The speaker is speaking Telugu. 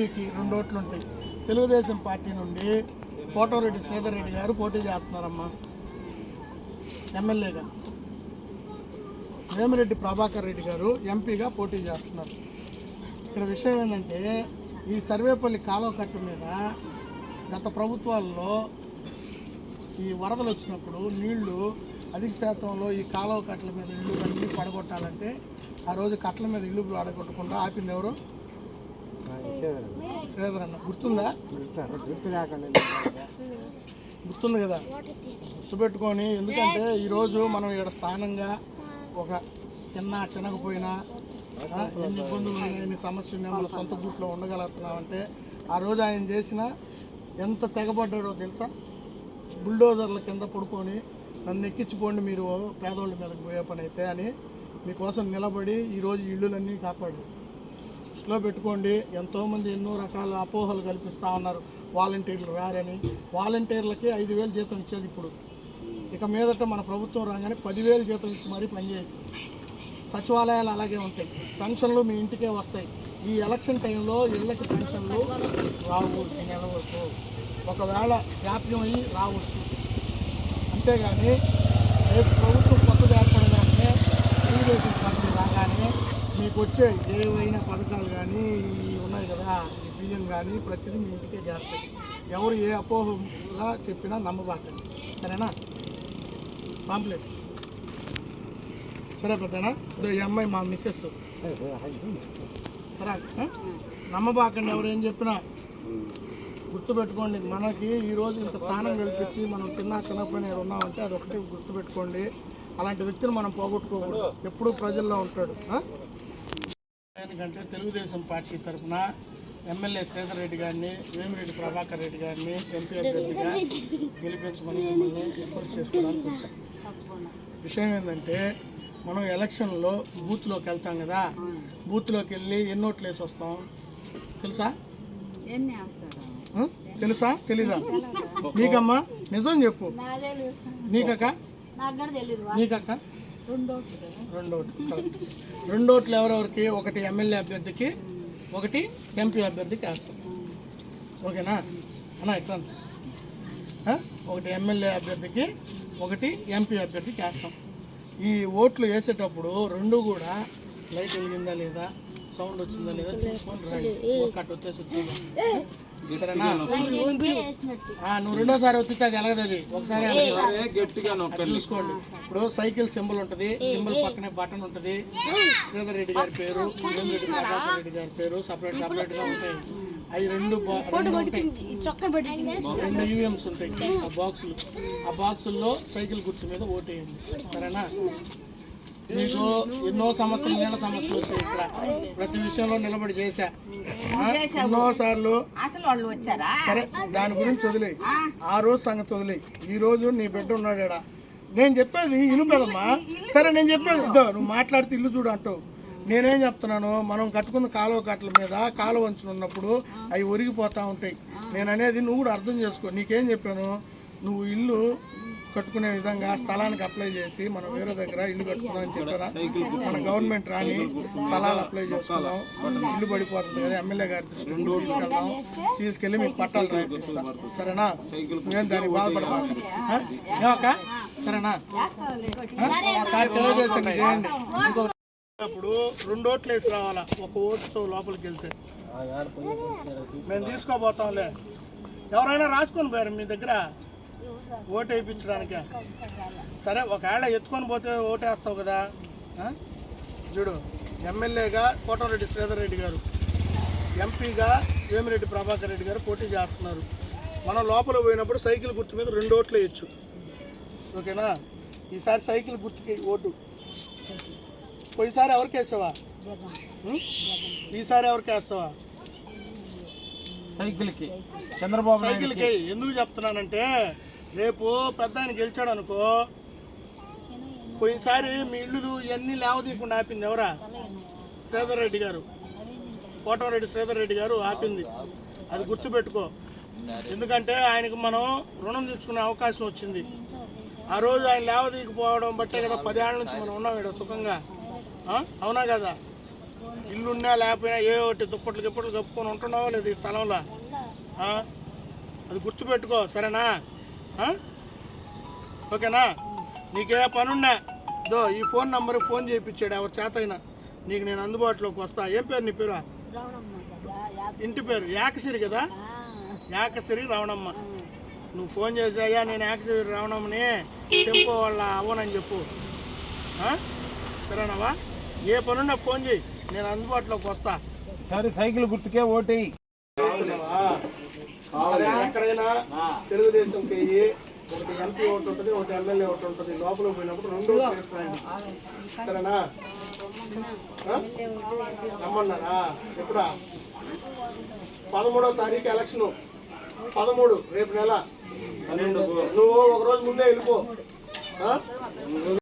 ఎంపీకి రెండు ఓట్లు ఉంటాయి. తెలుగుదేశం పార్టీ నుండి కోటరెడ్డి శ్రీధర్ రెడ్డి గారు పోటీ చేస్తున్నారమ్మా. ఎమ్మెల్యేగా. వేమిరెడ్డి ప్రభాకర్ రెడ్డి గారు ఎంపీగా పోటీ చేస్తున్నారు. ఇక్కడ విషయం ఏంటంటే ఈ సర్వేపల్లి కాలువ కట్టు మీద గత ప్రభుత్వాల్లో ఈ వరదలు వచ్చినప్పుడు నీళ్ళు అధిక శాతంలో ఈ కాలువ కట్టల మీద ఇల్లు అన్నీ పడగొట్టాలంటే ఆ రోజు కట్టల మీద ఇల్లు పడగొట్టకుండా ఆపింది ఎవరు? శ్రీధర్ అన్న గుర్తుందా? గుర్తుంది కదా? గుర్తుపెట్టుకొని ఎందుకంటే ఈరోజు మనం ఇక్కడ స్థానంగా ఒక తిన్నా తినకపోయినా ఎన్ని ఇబ్బందులు ఉన్నాయి ఎన్ని సమస్యలు ఉన్నాయి మన సొంత గుట్లో ఉండగలుగుతున్నామంటే ఆ రోజు ఆయన చేసిన ఎంత తెగబడ్డాడో తెలుసా? బుల్డోజర్ల కింద పడుకొని నన్ను ఎక్కించుకోండి మీరు పేదోళ్ళ మీదకి పోయే పని అయితే అని మీకోసం నిలబడి ఈరోజు ఇళ్ళులన్నీ కాపాడు దృష్టిలో పెట్టుకోండి. ఎంతోమంది ఎన్నో రకాల అపోహలు కల్పిస్తూ ఉన్నారు. వాలంటీర్లు రారని. వాలంటీర్లకి ఐదు వేలు జీతం ఇచ్చేది ఇప్పుడు. ఇక మీదట మన ప్రభుత్వం రాగానే పదివేలు జీతం ఇచ్చి మరీ పనిచేస్తుంది సచివాలయాలు అలాగే ఉంటాయి. పెన్షన్లు మీ ఇంటికే వస్తాయి. ఈ ఎలక్షన్ టైంలో ఇళ్ళకి పెన్షన్లు రావు ఈ నెల వరకు ఒకవేళ జాప్యం అయ్యి రావచ్చు. అంతేగాని రేపు ప్రభుత్వం కొత్తది ఏర్పడగానే తెలుగుదేశం పార్టీ రాగానే మీకు వచ్చే ఏవైనా పథకాలు కానీ ఉన్నాయి కదా ఈ బియ్యం కానీ ప్రతిదీ మీ ఇంటికే చేస్తాయి. ఎవరు ఏ అపోహలా చెప్పినా నమ్మబాకండి. సరేనా? పాంప్లెట్. సరే పెద్దనా ఈ అమ్మాయి మా మిస్సెస్. సరే నమ్మబాకండి ఎవరు ఏం చెప్పినా. గుర్తుపెట్టుకోండి మనకి ఈరోజు ఇంత స్థానం కల్పించి మనం తిన్నా తినకపోయినా ఉన్నామంటే అది ఒకటి గుర్తుపెట్టుకోండి. అలాంటి వ్యక్తిని మనం పోగొట్టుకోకూడదు. ఎప్పుడూ ప్రజల్లో ఉంటాడు ఆ? ఎందుకంటే తెలుగుదేశం పార్టీ తరఫున ఎమ్మెల్యే శ్రీధర్ రెడ్డి గారిని వేమిరెడ్డి ప్రభాకర్ రెడ్డి గారిని ఎంపీ అభ్యర్థిగా గెలిపించమని మిమ్మల్ని రిక్వెస్ట్ చేసుకోవడానికి వచ్చాం. విషయం ఏంటంటే మనం ఎలక్షన్లో బూత్లోకి వెళ్తాం కదా బూత్లోకి వెళ్ళి ఎన్ని ఓట్లు వేసి వస్తాం? తెలుసా? తెలుసా? తెలీదా? నీకమ్మా నిజం చెప్పు. నీకక్క? నీకక్క? రెండు ఓట్లు కరెక్ట్. రెండు ఓట్లు ఎవరెవరికి? ఒకటి ఎమ్మెల్యే అభ్యర్థికి ఒకటి ఎంపీ అభ్యర్థికి వేస్తాం. ఓకేనా? అన్నా. ఆ? ఒకటి ఎమ్మెల్యే అభ్యర్థికి ఒకటి ఎంపీ అభ్యర్థికి వేస్తాం. ఈ ఓట్లు వేసేటప్పుడు రెండు కూడా లైట్ వెలిగిందా లేదా? సౌండ్ వచ్చిందా లేదా? చూసుకొని రండి. కట్ వచ్చేసి వచ్చిందా? నువ్వు రెండోసారి వచ్చితే అది ఎలగదు అది? ఒకసారి చూసుకోండి. ఇప్పుడు సైకిల్ సింబల్ ఉంటది. సింబల్ పక్కనే బటన్ ఉంటది. శ్రీధర్ రెడ్డి గారి పేరు రెడ్డి గారి పేరు సపరేట్ సపరేట్గా ఉంటాయి. అవి రెండు రెండు ఉంటాయి. రెండు యూఎంస్ ఉంటాయి. ఆ. బాక్సులు ఆ బాక్సుల్లో సైకిల్ గుర్తు మీద ఓటేయండి సరేనా? మీకు ఎన్నో సమస్యలు నీళ్ళ సమస్యలు వచ్చాయి ఇక్కడ. ప్రతి విషయంలో నిలబడి చేశా. ఎన్నో సార్లు అసలు వాళ్ళు వచ్చారా? సరే దాని గురించి వదిలేయి. ఆ. రోజు సంగతి వదిలేయి. ఈ రోజు నీ బిడ్డ ఉన్నాడు. నేను చెప్పేది ఇల్లు కదమ్మా సరే నేను చెప్పేది ఇద్దో నువ్వు మాట్లాడితే ఇల్లు చూడు అంటావు. నేనేం చెప్తున్నాను మనం కట్టుకున్న కాలువ కట్టల మీద కాలువ వంచున ఉన్నప్పుడు అవి ఒరిగిపోతూ ఉంటాయి. నేను అనేది నువ్వు కూడా అర్థం చేసుకో. నీకేం చెప్పాను? నువ్వు ఇల్లు కట్టుకునే విధంగా స్థలానికి అప్లై చేసి మనం వేరే దగ్గర ఇల్లు కట్టుకుందాం అని చెప్పారా? మన గవర్నమెంట్ రాని స్థలాలు అప్లై చేసుకుందాం ఇల్లు పడిపోతుంది కదా ఎమ్మెల్యే గారి దృష్టికి తీసుకెళ్దాం. తీసుకెళ్ళి మీకు పట్టాలు రాయిస్తా సరేనా? నేను దానికి? ఏమక్క సరేనా? చేయండి. ఇంకొక- ఇప్పుడు రెండు ఓట్లు వేసి రావాలా? ఒక ఓటుతో లోపలికి వెళ్తే. మేము తీసుకోబోతాంలే. ఎవరైనా రాసుకొని పోయారు మీ దగ్గర? ఓటు వేయించడానికి సరే ఒకవేళ ఎత్తుకొని పోతే ఓటు వేస్తావు కదా? చూడు ఎమ్మెల్యేగా కోటరెడ్డి శ్రీధర్ రెడ్డి గారు ఎంపీగా వేమిరెడ్డి ప్రభాకర్ రెడ్డి గారు పోటీ చేస్తున్నారు. మనం లోపల పోయినప్పుడు సైకిల్ గుర్తు మీద రెండు ఓట్లు వేయచ్చు. ఓకేనా? ఈసారి సైకిల్ గుర్తుకి ఓటు. పోయినసారి ఎవరికి వేసావా? ఈసారి ఎవరికి వేస్తావా? సైకిల్కి. చంద్రబాబు సైకిల్కి. ఎందుకు చెప్తున్నానంటే రేపు పెద్ద ఆయన గెలిచాడు అనుకో పోయినసారి మీ ఇల్లు ఇవన్నీ లేవదీయకుండా ఆపింది ఎవరా? శ్రీధర్ రెడ్డి గారు. కోటరెడ్డి శ్రీధర్ రెడ్డి గారు ఆపింది. అది గుర్తుపెట్టుకో. ఎందుకంటే ఆయనకు మనం రుణం తెచ్చుకునే అవకాశం వచ్చింది. ఆ రోజు ఆయన లేవదీయకపోవడం బట్టే కదా పదేళ్ళ నుంచి మనం ఉన్నాం ఇక్కడ సుఖంగా. అవునా కదా? ఇల్లున్నా లేకపోయినా ఏ ఒకటి దుప్పట్లు గిప్పట్లు కప్పుకొని ఉంటున్నావా లేదు ఈ స్థలంలో? అది గుర్తుపెట్టుకో సరేనా? ఓకేనా? నీకే పనున్నా దో ఈ ఫోన్ నంబర్ ఫోన్ చేయించాడు ఎవరి చేత అయినా నీకు నేను అందుబాటులోకి వస్తా. ఏం పేరు నీ పేరు? ఇంటి పేరు? యాకసిరి కదా? యాకసిరి రావణమ్మ. నువ్వు ఫోన్ చేసాయా నేను యాకసిరి రావణమ్మని టెంపో వాళ్ళ అవ్వనని చెప్పు? సరేనావా? ఏ పనున్నా ఫోన్ చేయి. నేను అందుబాటులోకి వస్తా. సరే సైకిల్ గుర్తుకే ఓటేయి. ఎక్కడైనా తెలుగుదేశం వెయ్యి ఒకటి ఎంపీ ఒకటి ఉంటుంది ఒకటి ఎమ్మెల్యే ఒకటి ఉంటుంది లోపల పోయినప్పుడు రెండో రాయండి సరేనా? రమ్మన్నారా? ఎప్పుడా? పదమూడో తారీఖు ఎలక్షన్. పదమూడు రేపు నెల. నువ్వు ఒక రోజు ముందే వెళ్ళిపో?